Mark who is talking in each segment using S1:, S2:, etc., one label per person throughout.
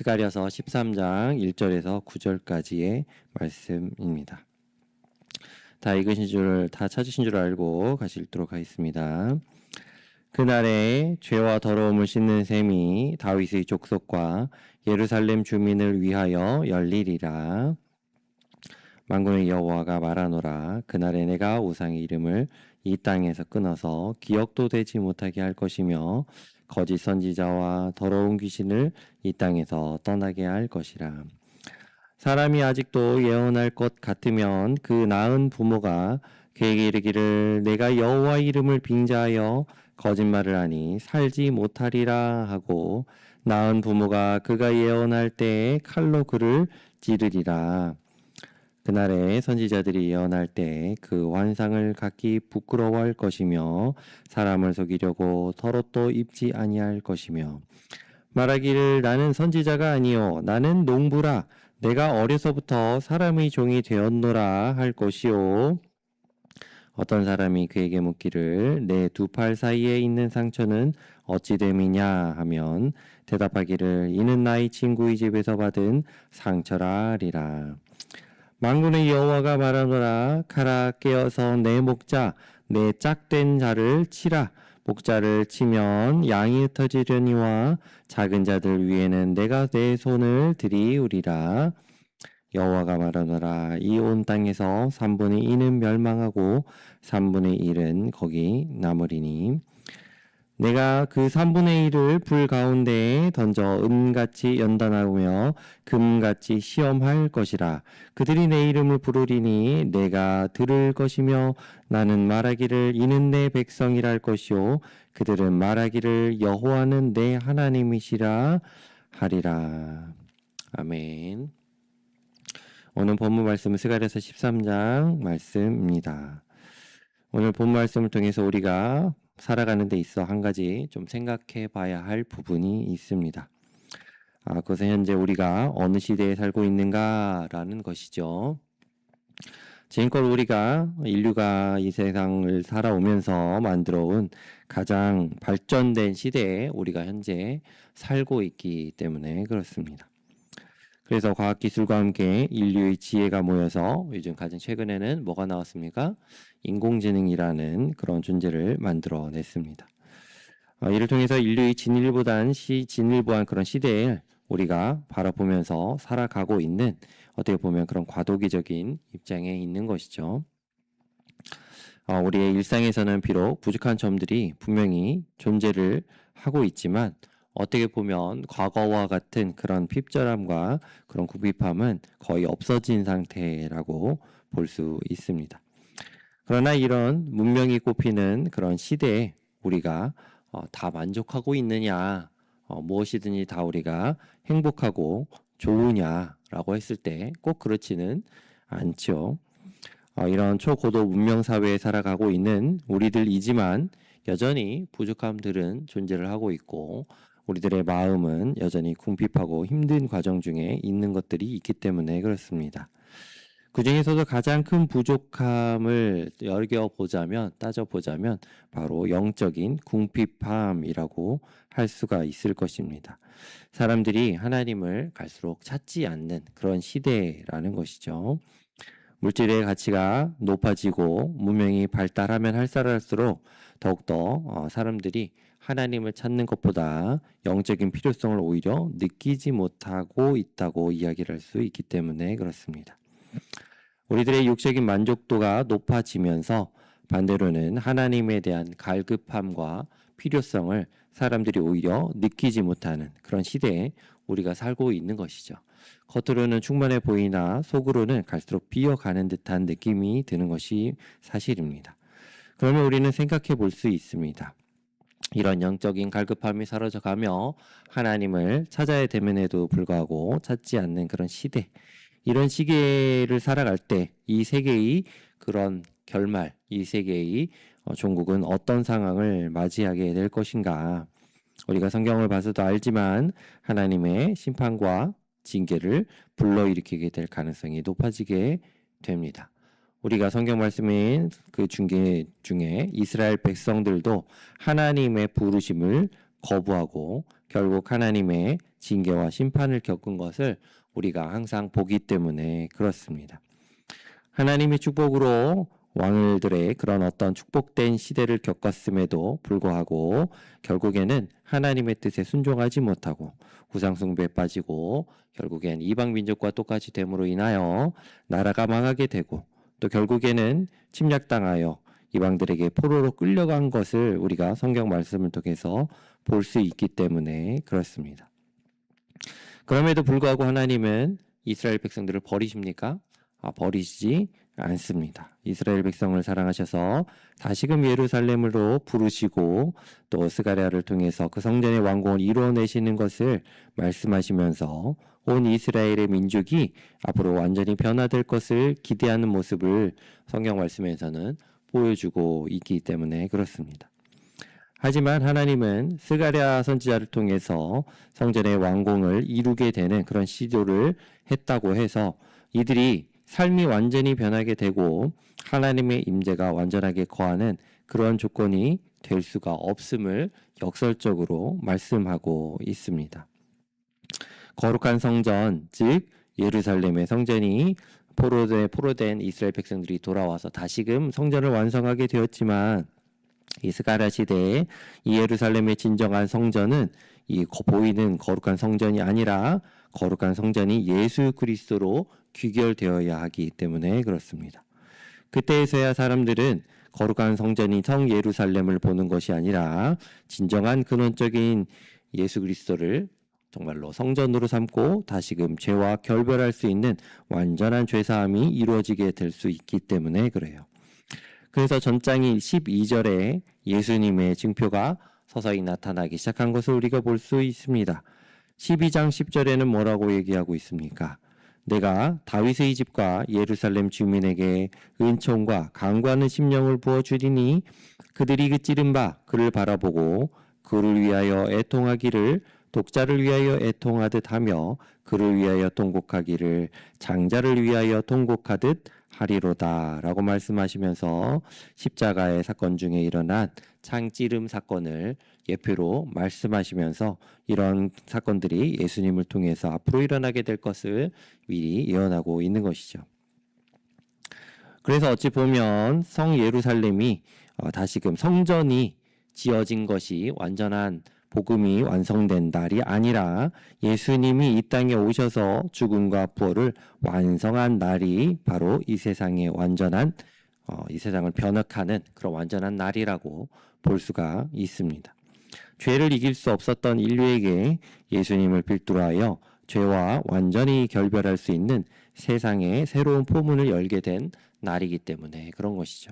S1: 스가랴서 13장 1절에서 9절까지의 말씀입니다. 다 읽으신 줄, 다 찾으신 줄 알고 같이 읽도록 하겠습니다. 그날에 죄와 더러움을 씻는 셈이 다윗의 족속과 예루살렘 주민을 위하여 열리리라. 만군의 여호와가 말하노라. 그날에 내가 우상의 이름을 이 땅에서 끊어서 기억도 되지 못하게 할 것이며 거짓 선지자와 더러운 귀신을 이 땅에서 떠나게 할 것이라. 사람이 아직도 예언할 것 같으면 그 나은 부모가 그에게 이르기를 내가 여호와 이름을 빙자하여 거짓말을 하니 살지 못하리라 하고 나은 부모가 그가 예언할 때에 칼로 그를 찌르리라. 그날에 선지자들이 예언할 때 그 환상을 갖기 부끄러워할 것이며 사람을 속이려고 털옷도 입지 아니할 것이며 말하기를 나는 선지자가 아니요 나는 농부라. 내가 어려서부터 사람의 종이 되었노라 할 것이요. 어떤 사람이 그에게 묻기를 내 두 팔 사이에 있는 상처는 어찌 됨이냐 하면 대답하기를 이는 나의 친구의 집에서 받은 상처라 하리라 만군의 여호와가 말하노라 가라 깨어서 내 목자 내 짝된 자를 치라. 목자를 치면 양이 흩어지려니와 작은 자들 위에는 내가 내 손을 들이우리라. 여호와가 말하노라 이 온 땅에서 3분의 2는 멸망하고 3분의 1은 거기 남으리니 내가 그 3분의 1을 불 가운데에 던져 은같이 연단하며 금같이 시험할 것이라. 그들이 내 이름을 부르리니 내가 들을 것이며 나는 말하기를 이는 내 백성이라 할 것이요. 그들은 말하기를 여호와는 내 하나님이시라 하리라. 아멘. 오늘 본문 말씀은 스가랴서 13장 말씀입니다. 오늘 본 말씀을 통해서 우리가 살아가는 데 있어 한 가지 좀 생각해 봐야 할 부분이 있습니다. 아, 그것은 현재 우리가 어느 시대에 살고 있는가라는 것이죠. 지금껏 우리가 인류가 이 세상을 살아오면서 만들어 온 가장 발전된 시대에 우리가 현재 살고 있기 때문에 그렇습니다. 그래서 과학기술과 함께 인류의 지혜가 모여서 요즘 가장 최근에는 뭐가 나왔습니까? 인공지능이라는 그런 존재를 만들어냈습니다. 어, 이를 통해서 인류의 진일보단 시, 진일보한 그런 시대에 우리가 바라보면서 살아가고 있는 어떻게 보면 그런 과도기적인 입장에 있는 것이죠. 어, 우리의 일상에서는 비록 부족한 점들이 분명히 존재를 하고 있지만 어떻게 보면 과거와 같은 그런 핍절함과 그런 구비함은 거의 없어진 상태라고 볼 수 있습니다. 그러나 이런 문명이 꼽히는 그런 시대에 우리가 어, 다 만족하고 있느냐, 어, 무엇이든지 다 우리가 행복하고 좋으냐라고 했을 때 꼭 그렇지는 않죠. 어, 이런 초고도 문명 사회에 살아가고 있는 우리들이지만 여전히 부족함들은 존재를 하고 있고 우리들의 마음은 여전히 궁핍하고 힘든 과정 중에 있는 것들이 있기 때문에 그렇습니다. 그 중에서도 가장 큰 부족함을 여겨보자면, 따져보자면, 바로 영적인 궁핍함이라고 할 수가 있을 것입니다. 사람들이 하나님을 갈수록 찾지 않는 그런 시대라는 것이죠. 물질의 가치가 높아지고 문명이 발달하면 할수록 더욱더 어, 사람들이 하나님을 찾는 것보다 영적인 필요성을 오히려 느끼지 못하고 있다고 이야기를 할 수 있기 때문에 그렇습니다. 우리들의 육적인 만족도가 높아지면서 반대로는 하나님에 대한 갈급함과 필요성을 사람들이 오히려 느끼지 못하는 그런 시대에 우리가 살고 있는 것이죠. 겉으로는 충만해 보이나 속으로는 갈수록 비어가는 듯한 느낌이 드는 것이 사실입니다. 그러면 우리는 생각해 볼 수 있습니다. 이런 영적인 갈급함이 사라져 가며 하나님을 찾아야 됨에도 불구하고 찾지 않는 그런 시대, 이런 시계를 살아갈 때 이 세계의 그런 결말, 이 세계의 어, 종국은 어떤 상황을 맞이하게 될 것인가? 우리가 성경을 봐서도 알지만 하나님의 심판과 징계를 불러일으키게 될 가능성이 높아지게 됩니다. 우리가 성경 말씀인 그 중계 중에 이스라엘 백성들도 하나님의 부르심을 거부하고 결국 하나님의 징계와 심판을 겪은 것을 우리가 항상 보기 때문에 그렇습니다. 하나님의 축복으로 왕들의 그런 어떤 축복된 시대를 겪었음에도 불구하고 결국에는 하나님의 뜻에 순종하지 못하고 우상숭배에 빠지고 결국엔 이방 민족과 똑같이 됨으로 인하여 나라가 망하게 되고 또 결국에는 침략당하여 이방들에게 포로로 끌려간 것을 우리가 성경 말씀을 통해서 볼 수 있기 때문에 그렇습니다. 그럼에도 불구하고 하나님은 이스라엘 백성들을 버리십니까? 아, 버리시지 않습니다. 이스라엘 백성을 사랑하셔서 다시금 예루살렘으로 부르시고 또 스가랴를 통해서 그 성전의 왕궁을 이루어내시는 것을 말씀하시면서 온 이스라엘의 민족이 앞으로 완전히 변화될 것을 기대하는 모습을 성경 말씀에서는 보여주고 있기 때문에 그렇습니다. 하지만 하나님은 스가랴 선지자를 통해서 성전의 왕궁을 이루게 되는 그런 시도를 했다고 해서 이들이 삶이 완전히 변하게 되고 하나님의 임재가 완전하게 거하는 그런 조건이 될 수가 없음을 역설적으로 말씀하고 있습니다. 거룩한 성전, 즉 예루살렘의 성전이 포로된, 포로된 이스라엘 백성들이 돌아와서 다시금 성전을 완성하게 되었지만 이스가랴 시대에 이 예루살렘의 진정한 성전은 이 보이는 거룩한 성전이 아니라 거룩한 성전이 예수 그리스도로 귀결되어야 하기 때문에 그렇습니다. 그때에서야 사람들은 거룩한 성전이 성 예루살렘을 보는 것이 아니라 진정한 근원적인 예수 그리스도를 정말로 성전으로 삼고 다시금 죄와 결별할 수 있는 완전한 죄사함이 이루어지게 될 수 있기 때문에 그래요. 그래서 전장이 12절에 예수님의 증표가 서서히 나타나기 시작한 것을 우리가 볼 수 있습니다. 12장 10절에는 뭐라고 얘기하고 있습니까? 내가 다윗의 집과 예루살렘 주민에게 은총과 강구하는 심령을 부어 주리니 그들이 그 찌른 바 그를 바라보고 그를 위하여 애통하기를 독자를 위하여 애통하듯 하며 그를 위하여 통곡하기를 장자를 위하여 통곡하듯 하리로다라고 말씀하시면서 십자가의 사건 중에 일어난 창찌름 사건을 예표로 말씀하시면서 이런 사건들이 예수님을 통해서 앞으로 일어나게 될 것을 미리 예언하고 있는 것이죠. 그래서 어찌 보면 성 예루살렘이 어, 다시금 성전이 지어진 것이 완전한 복음이 완성된 날이 아니라 예수님이 이 땅에 오셔서 죽음과 부활을 완성한 날이 바로 이 세상의 완전한 어, 이 세상을 변혁하는 그런 완전한 날이라고 볼 수가 있습니다. 죄를 이길 수 없었던 인류에게 예수님을 필두로 죄와 완전히 결별할 수 있는 세상의 새로운 포문을 열게 된 날이기 때문에 그런 것이죠.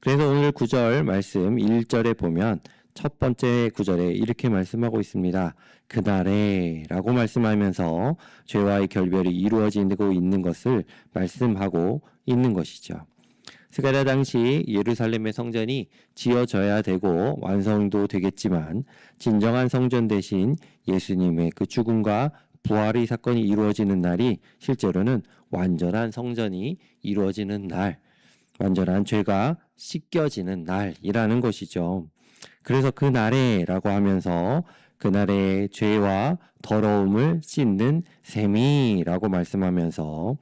S1: 그래서 오늘 9절 말씀 1절에 보면 첫 번째 구절에 이렇게 말씀하고 있습니다. 그날에 라고 말씀하면서 죄와의 결별이 이루어지고 있는 것을 말씀하고 있는 것이죠. 스가랴 당시 예루살렘의 성전이 지어져야 되고 완성도 되겠지만 진정한 성전 대신 예수님의 그 죽음과 부활의 사건이 이루어지는 날이 실제로는 완전한 성전이 이루어지는 날, 완전한 죄가 씻겨지는 날이라는 것이죠. 그래서 그 날에라고 하면서 그날의 죄와 더러움을 씻는 셈이라고 말씀하면서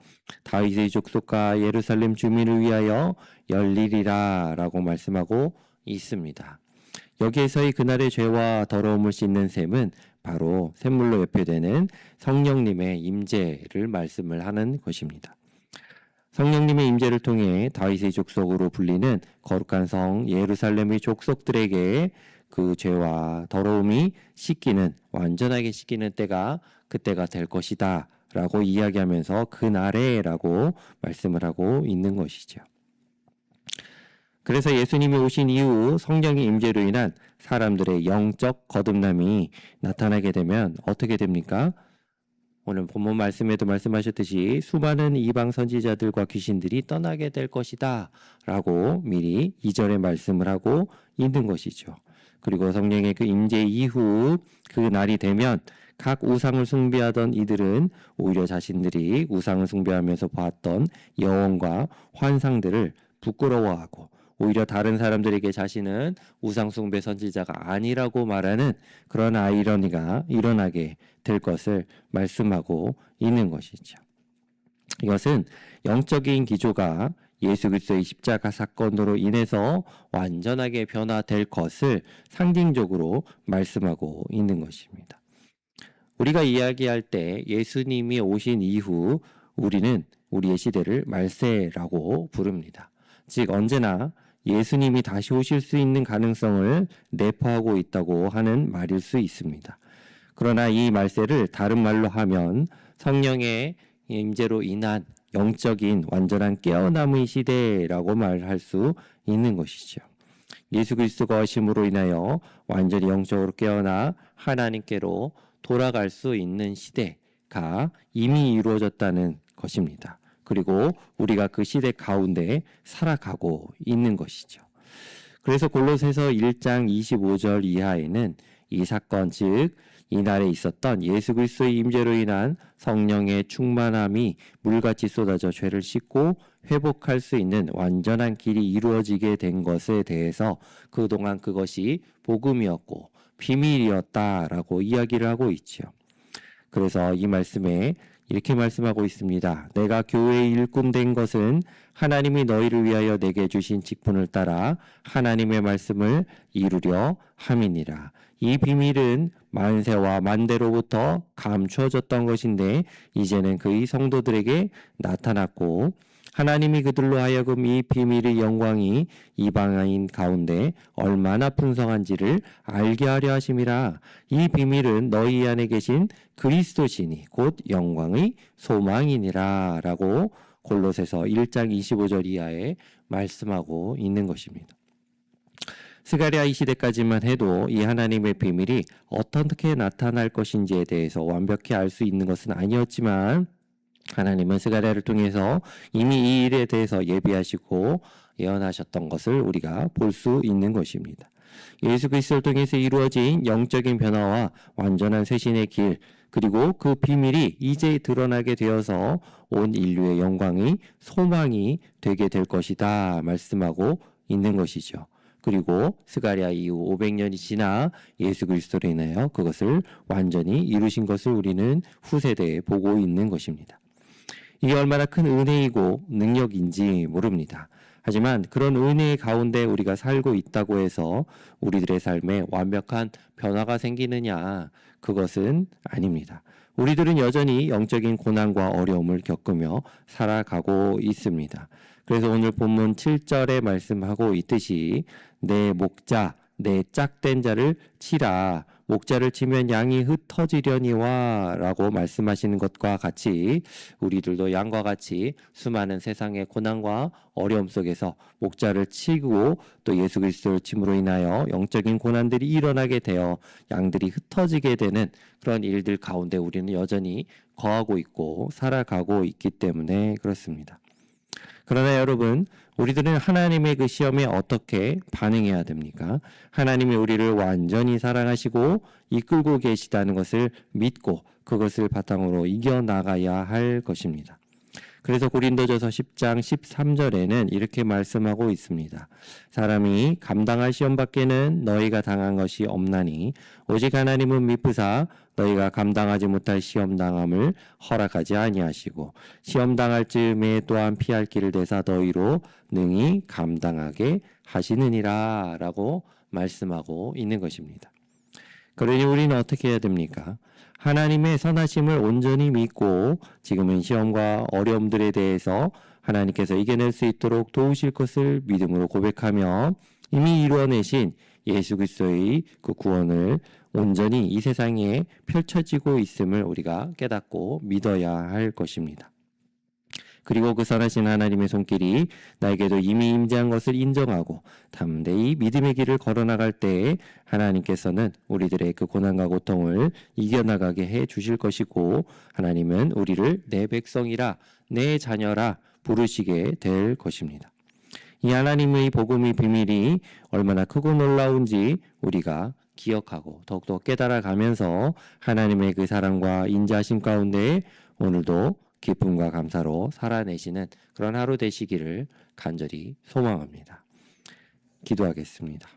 S1: 다윗의 족속과 예루살렘 주민을 위하여 열리리라라고 말씀하고 있습니다. 여기에서의 그날의 죄와 더러움을 씻는 셈은 바로 샘물로 예표되는 성령님의 임재를 말씀을 하는 것입니다. 성령님의 임재를 통해 다윗의 족속으로 불리는 거룩한 성 예루살렘의 족속들에게 그 죄와 더러움이 씻기는 완전하게 씻기는 때가 그때가 될 것이다 라고 이야기하면서 그날에라고 말씀을 하고 있는 것이죠. 그래서 예수님이 오신 이후 성령의 임재로 인한 사람들의 영적 거듭남이 나타나게 되면 어떻게 됩니까? 오늘 본문 말씀에도 말씀하셨듯이 수많은 이방 선지자들과 귀신들이 떠나게 될 것이다 라고 미리 이절에 말씀을 하고 있는 것이죠. 그리고 성령의 그 임재 이후 그 날이 되면 각 우상을 숭배하던 이들은 오히려 자신들이 우상을 숭배하면서 봤던 여원과 환상들을 부끄러워하고 오히려 다른 사람들에게 자신은 우상숭배 선지자가 아니라고 말하는 그런 아이러니가 일어나게 될 것을 말씀하고 있는 것이죠. 이것은 영적인 기조가 예수 그리스도의 십자가 사건으로 인해서 완전하게 변화될 것을 상징적으로 말씀하고 있는 것입니다. 우리가 이야기할 때 예수님이 오신 이후 우리는 우리의 시대를 말세라고 부릅니다. 즉 언제나 예수님이 다시 오실 수 있는 가능성을 내포하고 있다고 하는 말일 수 있습니다. 그러나 이 말세를 다른 말로 하면 성령의 임재로 인한 영적인 완전한 깨어남의 시대라고 말할 수 있는 것이죠. 예수 그리스도가 오심으로 인하여 완전히 영적으로 깨어나 하나님께로 돌아갈 수 있는 시대가 이미 이루어졌다는 것입니다. 그리고 우리가 그 시대 가운데 살아가고 있는 것이죠. 그래서 골로새서 1장 25절 이하에는 이 사건 즉 이날에 있었던 예수 그리스도의 임재로 인한 성령의 충만함이 물같이 쏟아져 죄를 씻고 회복할 수 있는 완전한 길이 이루어지게 된 것에 대해서 그동안 그것이 복음이었고 비밀이었다라고 이야기를 하고 있죠. 그래서 이 말씀에 이렇게 말씀하고 있습니다. 내가 교회의 일꾼 된 것은 하나님이 너희를 위하여 내게 주신 직분을 따라 하나님의 말씀을 이루려 함이니라. 이 비밀은 만세와 만대로부터 감추어졌던 것인데 이제는 그의 성도들에게 나타났고 하나님이 그들로 하여금 이 비밀의 영광이 이방인 가운데 얼마나 풍성한지를 알게 하려 하심이라 이 비밀은 너희 안에 계신 그리스도시니 곧 영광의 소망이니라 라고 골로새서 1장 25절 이하에 말씀하고 있는 것입니다. 스가랴 이 시대까지만 해도 이 하나님의 비밀이 어떻게 나타날 것인지에 대해서 완벽히 알 수 있는 것은 아니었지만 하나님은 스가랴를 통해서 이미 이 일에 대해서 예비하시고 예언하셨던 것을 우리가 볼 수 있는 것입니다. 예수 그리스도를 통해서 이루어진 영적인 변화와 완전한 쇄신의 길 그리고 그 비밀이 이제 드러나게 되어서 온 인류의 영광이 소망이 되게 될 것이다 말씀하고 있는 것이죠. 그리고 스가랴 이후 500년이 지나 예수 그리스도로 인하여 그것을 완전히 이루신 것을 우리는 후세대에 보고 있는 것입니다. 이게 얼마나 큰 은혜이고 능력인지 모릅니다. 하지만 그런 은혜의 가운데 우리가 살고 있다고 해서 우리들의 삶에 완벽한 변화가 생기느냐? 그것은 아닙니다. 우리들은 여전히 영적인 고난과 어려움을 겪으며 살아가고 있습니다. 그래서 오늘 본문 7절에 말씀하고 있듯이 내 목자, 내 짝된 자를 치라. 목자를 치면 양이 흩어지려니와 라고 말씀하시는 것과 같이 우리들도 양과 같이 수많은 세상의 고난과 어려움 속에서 목자를 치고 또 예수 그리스도를 침으로 인하여 영적인 고난들이 일어나게 되어 양들이 흩어지게 되는 그런 일들 가운데 우리는 여전히 거하고 있고 살아가고 있기 때문에 그렇습니다. 그러나 여러분, 우리들은 하나님의 그 시험에 어떻게 반응해야 됩니까? 하나님이 우리를 완전히 사랑하시고 이끌고 계시다는 것을 믿고 그것을 바탕으로 이겨나가야 할 것입니다. 그래서 고린도전서 10장 13절에는 이렇게 말씀하고 있습니다. 사람이 감당할 시험 밖에는 너희가 당한 것이 없나니 오직 하나님은 미쁘사 너희가 감당하지 못할 시험 당함을 허락하지 아니하시고 시험 당할 즈음에 또한 피할 길을 대사 너희로 능히 감당하게 하시느니라라고 말씀하고 있는 것입니다. 그러니 우리는 어떻게 해야 됩니까? 하나님의 선하심을 온전히 믿고 지금은 시험과 어려움들에 대해서 하나님께서 이겨낼 수 있도록 도우실 것을 믿음으로 고백하며 이미 이루어내신 예수 그리스도의 그 구원을 온전히 이 세상에 펼쳐지고 있음을 우리가 깨닫고 믿어야 할 것입니다. 그리고 그 선하신 하나님의 손길이 나에게도 이미 임재한 것을 인정하고 담대히 믿음의 길을 걸어나갈 때에 하나님께서는 우리들의 그 고난과 고통을 이겨나가게 해 주실 것이고 하나님은 우리를 내 백성이라 내 자녀라 부르시게 될 것입니다. 이 하나님의 복음의 비밀이 얼마나 크고 놀라운지 우리가 기억하고 더욱더 깨달아 가면서 하나님의 그 사랑과 인자심 가운데 오늘도 기쁨과 감사로 살아내시는 그런 하루 되시기를 간절히 소망합니다. 기도하겠습니다.